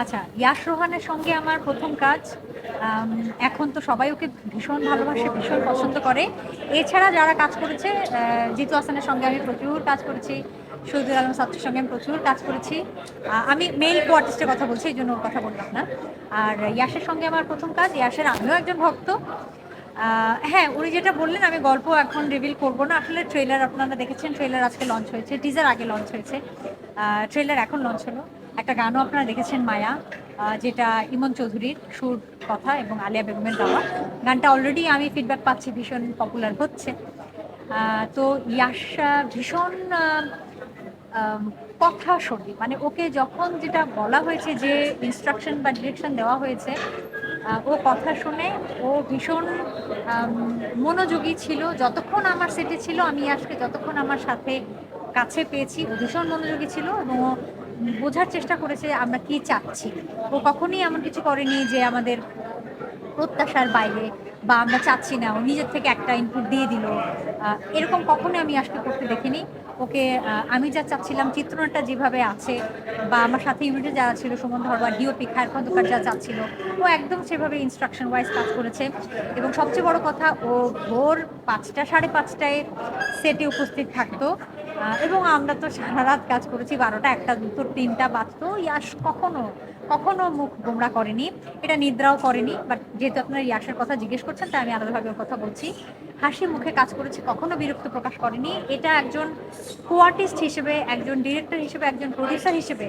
আচ্ছা ইয়াশ রোহানের সঙ্গে আমার প্রথম কাজ এখন তো সবাই ওকে ভীষণ ভালোবাসে, ভীষণ পছন্দ করে। এছাড়া যারা কাজ করেছে জিতু হাসানের সঙ্গে আমি প্রচুর কাজ করেছি শহীদুল আলম ছাত্রের সঙ্গে আমি প্রচুর কাজ করেছি। আমি মেইল কো আর্টিস্টের কথা বলছি, এই জন্য ওর কথা বললাম না। আর ইয়াশের সঙ্গে আমার প্রথম কাজ, ইয়াশের আমিও একজন ভক্ত। হ্যাঁ উনি যেটা বললেন, আমি গল্প এখন রিভিল করব না। আসলে ট্রেলার আপনারা দেখেছেন ট্রেলার আজকে লঞ্চ হয়েছে টিজার আগে লঞ্চ হয়েছে। ট্রেলার এখন লঞ্চ হলো। একটা গানও আপনারা দেখেছেন মায়া যেটা ইমন চৌধুরীর সুর কথা এবং আলিয়া বেগমের গাওয়া গানটা অলরেডি আমি ফিডব্যাক পাচ্ছি ভীষণ পপুলার হচ্ছে। তো আহ, ভীষণ কথা শোনে মানে ওকে যখন যেটা বলা হয়েছে যে ইনস্ট্রাকশন বা ডিরেকশন দেওয়া হয়েছে ও কথা শুনে ও ভীষণ মনোযোগী ছিল। যতক্ষণ আমার সেটে ছিল আমি আজকে যতক্ষণ আমার সাথে কাছে পেয়েছি ও ভীষণ মনোযোগী ছিল এবং ও বোঝার চেষ্টা করেছে আমরা কি চাচ্ছি। ও কখনই এমন কিছু করেনি যে আমাদের প্রত্যাশার বাইরে বা আমরা চাচ্ছি না। ও নিজের থেকে একটা ইনপুট দিয়ে দিল। এরকম কখনোই আমি আজকে করতে দেখিনি। ওকে আমি যা চাচ্ছিলাম চিত্রনাট্যটা যেভাবে আছে, বা আমার সাথে ইউনিটে যারা ছিল, সুমন ধর বা ডিওপি, খায়ের খন্দকার যা চাচ্ছিল, ও একদম সেভাবে ইনস্ট্রাকশন ওয়াইজ কাজ করেছে। এবং সবচেয়ে বড় কথা, ও ভোর পাঁচটা, সাড়ে পাঁচটায় সেটে উপস্থিত থাকতো। এবং আমরা তো সারা রাত কাজ করেছি, বারোটা, একটা, দুটো, তিনটা বাজতো, ইয়াস, কখনো কখনো মুখ গোমরা করেনি। এটা নিদ্রাও করেনি বাট যেহেতু আপনার ইয়াসের কথা জিজ্ঞেস করছেন, তাই আমি আলাদাভাবে কথা বলছি। হাসি মুখে কাজ করেছে, কখনো বিরক্ত প্রকাশ করেনি। এটা একজন কোয়ার্টিস্ট হিসেবে, একজন ডিরেক্টর হিসেবে, একজন প্রডিউসার হিসেবে,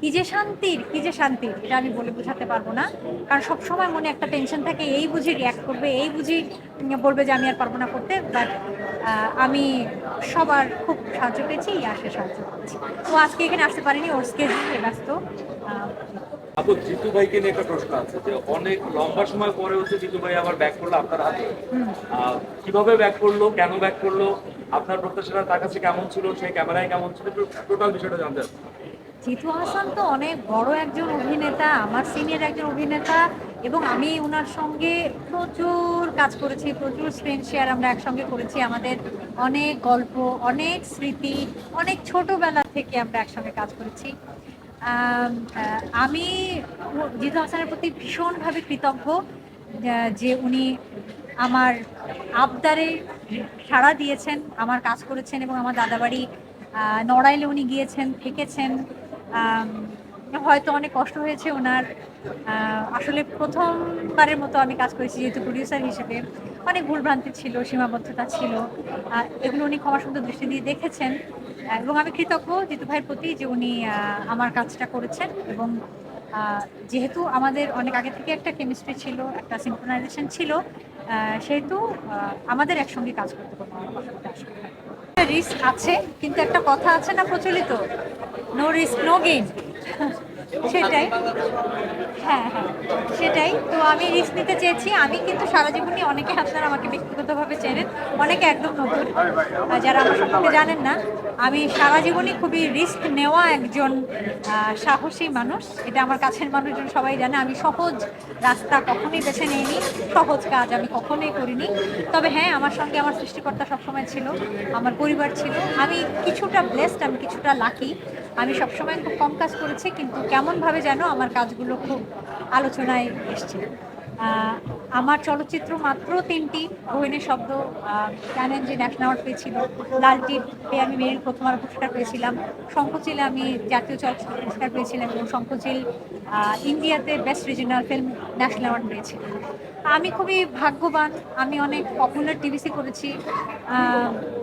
কি যে শান্তির, কি যে শান্তির, এটা আমি বলে বোঝাতে পারব না। কারণ সবসময় মনে একটা টেনশন থাকে, এই বুঝি রিয়াক্ট করবে, এই বুঝি বলবে যে আমি আর পারব না করতে বাট আমি সবার খুব সাহায্য পেয়েছি ইয়াসের সাহায্য পেয়েছি ও আজকে এখানে আসতে পারেনি, ওর স্কেজুলে ব্যস্ত। আপু, জিতু ভাইকে নিয়ে একটা প্রশ্ন আছে যে অনেক লম্বা সময় পরে হচ্ছে জিতু ভাই আবার ব্যাক করল আপনার হাতে। কীভাবে ব্যাক করল, কেন ব্যাক করল, আপনার প্রত্যাশাটা তার কাছে কেমন ছিল সেই ক্যামেরায় কেমন ছিল টোটাল বিষয়টা জানতে। জিতু হাসান তো অনেক বড় একজন অভিনেতা, আমার সিনিয়র একজন অভিনেতা, এবং আমি ওনার সঙ্গে প্রচুর কাজ করেছি, প্রচুর স্ক্রিন শেয়ার আমরা একসঙ্গে করেছি। আমাদের অনেক গল্প, অনেক স্মৃতি, অনেক ছোটবেলা থেকে আমরা একসঙ্গে কাজ করেছি। আম, জিতু হাসানের প্রতি ভীষণভাবে কৃতজ্ঞ যে উনি আমার আবদারে সাড়া দিয়েছেন আমার কাজ করেছেন এবং আমার দাদাবাড়ি নড়াইলে উনি গিয়েছেন থেকেছেন। হয়তো অনেক কষ্ট হয়েছে ওনার আসলে প্রথমবারের মতো আমি কাজ করেছি যেহেতু প্রডিউসার হিসেবে। অনেক ভুলভ্রান্তি ছিল, সীমাবদ্ধতা ছিল এগুলো উনি ক্ষমা সুন্দর দৃষ্টি দিয়ে দেখেছেন। এবং আমি কৃতজ্ঞ জিতু ভাইয়ের প্রতি যে উনি আমার কাজটা করেছেন এবং যেহেতু আমাদের অনেক আগে থেকে একটা কেমিস্ট্রি ছিল, একটা সিনক্রোনাইজেশন ছিল সেহেতু আমাদের একসঙ্গে কাজ করতে আসবে রিস্ক আছে, কিন্তু একটা কথা আছে না প্রচলিত নো রিস্ক নো গেইন সেটাই। হ্যাঁ হ্যাঁ সেটাই। তো আমি রিস্ক নিতে চেয়েছি। আমি কিন্তু সারা জীবনই অনেকে আপনারা আমাকে ব্যক্তিগতভাবে চেনেন, অনেকে একদম নতুন। যারা আমার সম্পর্কে জানেন না, আমি সারা জীবনই খুবই রিস্ক নেওয়া একজন সাহসী মানুষ। এটা আমার কাছের মানুষজন সবাই জানে। আমি সহজ রাস্তা কখনোই বেছে নিইনি, সহজ কাজ আমি কখনোই করিনি। তবে হ্যাঁ আমার সঙ্গে আমার সৃষ্টিকর্তা সবসময় ছিল, আমার পরিবার ছিল। আমি কিছুটা ব্লেসড আমি কিছুটা লাকি আমি সবসময় খুব কম কাজ করেছি কিন্তু কেমনভাবে যেন আমার কাজগুলো খুব আলোচনায় এসছে। আমার চলচ্চিত্র মাত্র তিনটি বহিনের শব্দ জানেন যে ন্যাশনাল অ্যাওয়ার্ড পেয়েছিল পেয়ে আমি মেরিল প্রথম আলো পুরস্কার পেয়েছিলাম শঙ্খচিলে আমি জাতীয় চলচ্চিত্র পুরস্কার পেয়েছিলাম এবং শঙ্খচিল আহ, ইন্ডিয়াতে best regional film national award পেয়েছিলাম। আমি খুবই ভাগ্যবান। আমি অনেক পপুলার টিভিসি করেছি।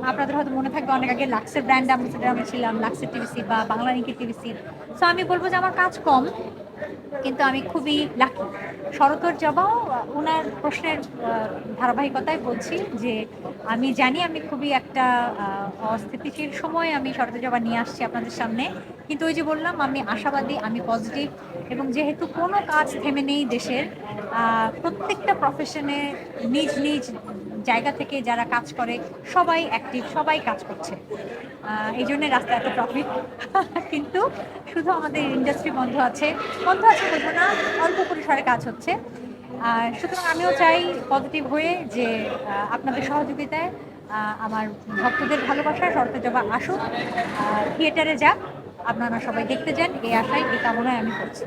আপনাদের হয়তো মনে থাকবে অনেক আগে লাক্সের ব্র্যান্ড অ্যাম্বাসেডার আমি ছিলাম লাক্সের টিভিসি বা বাংলা লিঙ্কের টিভিসি সো আমি বলব যে আমার কাজ কম, কিন্তু আমি খুবই লাকি শরতর জবাও ওনার প্রশ্নের ধারাবাহিকতায় বলছি যে আমি জানি আমি খুবই একটা অস্থিতিশীল সময় আমি শরতর জবা নিয়ে আসছি আপনাদের সামনে। কিন্তু ওই যে বললাম, আমি আশাবাদী, আমি পজিটিভ এবং যেহেতু কোনো কাজ থেমে নেই দেশের প্রত্যেকটা প্রফেশনে নিজ নিজ জায়গা থেকে যারা কাজ করে, সবাই অ্যাক্টিভ সবাই কাজ করছে। এই জন্য রাস্তায় এত ট্রাফিক কিন্তু শুধু আমাদের ইন্ডাস্ট্রি বন্ধ আছে। বন্ধ আছে বলব না, অল্প পরিসরে কাজ হচ্ছে। আর সুতরাং আমিও চাই পজিটিভ হয়ে যে আপনাদের সহযোগিতায় আমার ভক্তদের ভালোবাসায় শরতে জবা আসুক। থিয়েটারে যাক, আপনারা সবাই দেখতে যান, এই আশায়, এই কামনায় আমি করছি।